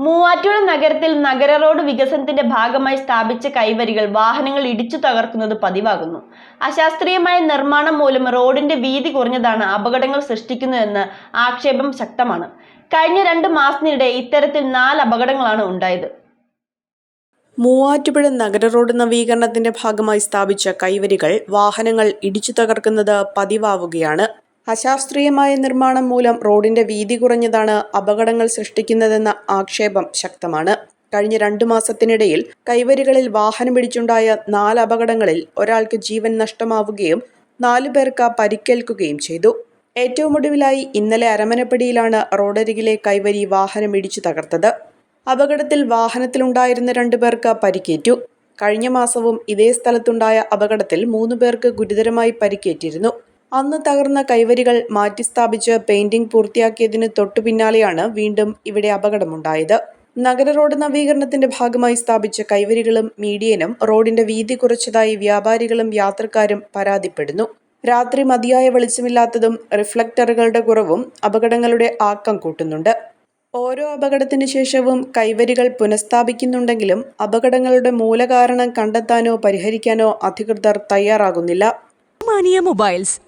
മൂവാറ്റുപുഴ നഗരത്തിൽ നഗര റോഡ് വികസനത്തിന്റെ ഭാഗമായി സ്ഥാപിച്ച കൈവരികൾ വാഹനങ്ങൾ ഇടിച്ചു തകർക്കുന്നത് പതിവാകുന്നു. അശാസ്ത്രീയമായ നിർമ്മാണം മൂലം റോഡിന്റെ വീതി കുറഞ്ഞതാണ് അപകടങ്ങൾ സൃഷ്ടിക്കുന്നതെന്ന് ആക്ഷേപം ശക്തമാണ്. കഴിഞ്ഞ രണ്ട് മാസത്തിനിടെ ഇത്തരത്തിൽ നാല് അപകടങ്ങളാണ് ഉണ്ടായത്. മൂവാറ്റുപുഴ നഗര റോഡ് നവീകരണത്തിന്റെ ഭാഗമായി സ്ഥാപിച്ച കൈവരികൾ വാഹനങ്ങൾ ഇടിച്ചു തകർക്കുന്നത് പതിവാവുകയാണ്. അശാസ്ത്രീയമായ നിർമ്മാണം മൂലം റോഡിന്റെ വീതി കുറഞ്ഞതാണ് അപകടങ്ങൾ സൃഷ്ടിക്കുന്നതെന്ന ആക്ഷേപം ശക്തമാണ്. കഴിഞ്ഞ രണ്ടു മാസത്തിനിടയിൽ കൈവരികളിൽ വാഹനം പിടിച്ചുണ്ടായ നാല് അപകടങ്ങളിൽ ഒരാൾക്ക് ജീവൻ നഷ്ടമാവുകയും നാലു പേർക്ക് പരിക്കേൽക്കുകയും ചെയ്തു. ഏറ്റവും ഒടുവിലായി ഇന്നലെ അരമനപ്പടിയിലാണ് റോഡരികിലെ കൈവരി വാഹനം ഇടിച്ചു തകർത്തത്. അപകടത്തിൽ വാഹനത്തിലുണ്ടായിരുന്ന രണ്ടു പേർക്ക് പരിക്കേറ്റു. കഴിഞ്ഞ മാസവും ഇതേ സ്ഥലത്തുണ്ടായ അപകടത്തിൽ മൂന്ന് പേർക്ക് ഗുരുതരമായി പരിക്കേറ്റിരുന്നു. അന്ന് തകർന്ന കൈവരികൾ മാറ്റിസ്ഥാപിച്ച് പെയിന്റിംഗ് പൂർത്തിയാക്കിയതിന് തൊട്ടു പിന്നാലെയാണ് വീണ്ടും ഇവിടെ അപകടമുണ്ടായത്. നഗര റോഡ് നവീകരണത്തിന്റെ ഭാഗമായി സ്ഥാപിച്ച കൈവരികളും മീഡിയനും റോഡിന്റെ വീതി കുറച്ചതായി വ്യാപാരികളും യാത്രക്കാരും പരാതിപ്പെടുന്നു. രാത്രി മതിയായ വെളിച്ചമില്ലാത്തതും റിഫ്ലക്ടറുകളുടെ കുറവും അപകടങ്ങളുടെ ആക്കം കൂട്ടുന്നുണ്ട്. ഓരോ അപകടത്തിന് ശേഷവും കൈവരികൾ പുനഃസ്ഥാപിക്കുന്നുണ്ടെങ്കിലും അപകടങ്ങളുടെ മൂലകാരണം കണ്ടെത്താനോ പരിഹരിക്കാനോ അധികൃതർ തയ്യാറാകുന്നില്ല. Mobiles